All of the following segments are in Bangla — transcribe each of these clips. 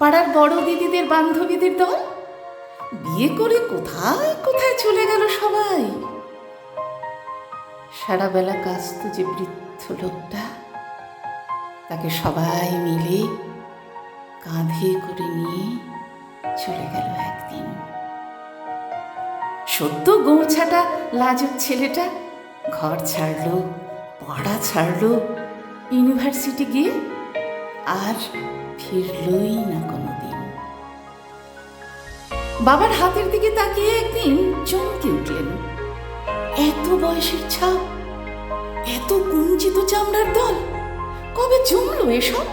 পাড়ার বড় দিদিদের, বান্ধবীদের দল? বিয়ে করে কোথায় কোথায় চলে গেল সবাই? সারা বেলা কাস্ত যে বৃদ্ধ লোকটা, তাকে সবাই মিলে কাঁধে করে নিয়ে চলে গেল একদিন। সত্য গোঁছাটা লাজুক ছেলেটা ঘর ছাড়লো, পড়া ছাড়লো, ইউনিভার্সিটি গিয়ে আর ফিরলই না কোনোদিন। বাবার হাতের দিকে তাকিয়ে একদিন চমকে উঠলেন। এত বয়সের ছাপ, এত কুঞ্চিত চামড়ার দল, কবে জমলো এসব?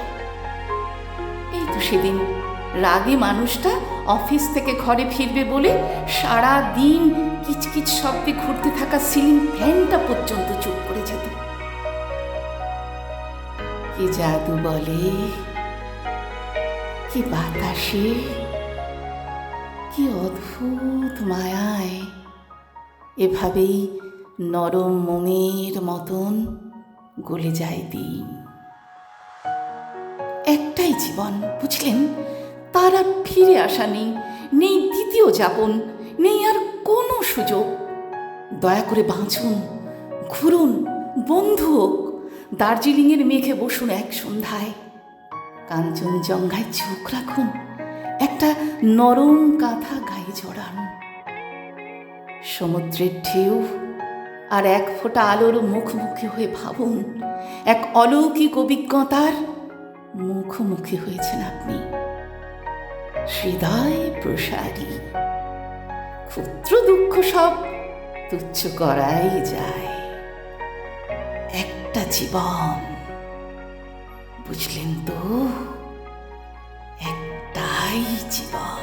এই তো সেদিন রাগে মানুষটা অফিস থেকে ঘরে ফিরবে বলে সারা দিন কিচকিচ শব্দে ঘুরতে থাকা সিলিং ফ্যানটা পর্যন্ত চুপ করে যেত। কি জাদু বলে? কি বাতাসে, কি অদ্ভুত মায়ায়। এভাবেই নরম মোমের মতন গলে যায় দিন। একটাই জীবন, বুঝলেন? তার আর ফিরে আসা নেই নেই দ্বিতীয় যাপন, নেই আর কোনো সুযোগ। দয়া করে বাঁচুন, ঘুরুন, বন্ধু হোক, দার্জিলিংয়ের মেঘে বসুন এক সন্ধ্যায়। কাঞ্চনজঙ্ঘায় চোখ রাখুন, একটা নরম কাঁথা গায়ে জড়ান। সমুদ্রের ঢেউ আর এক ফোঁটা আলোর মুখোমুখি হয়ে ভাবুন, এক অলৌকিক অভিজ্ঞতার মুখোমুখি হয়েছেন আপনি। হৃদয় প্রসারী, ক্ষুদ্র দুঃখ সব তুচ্ছ করাই যায়। একটা জীবন। বুঝলেন তো? একটাই জীবন।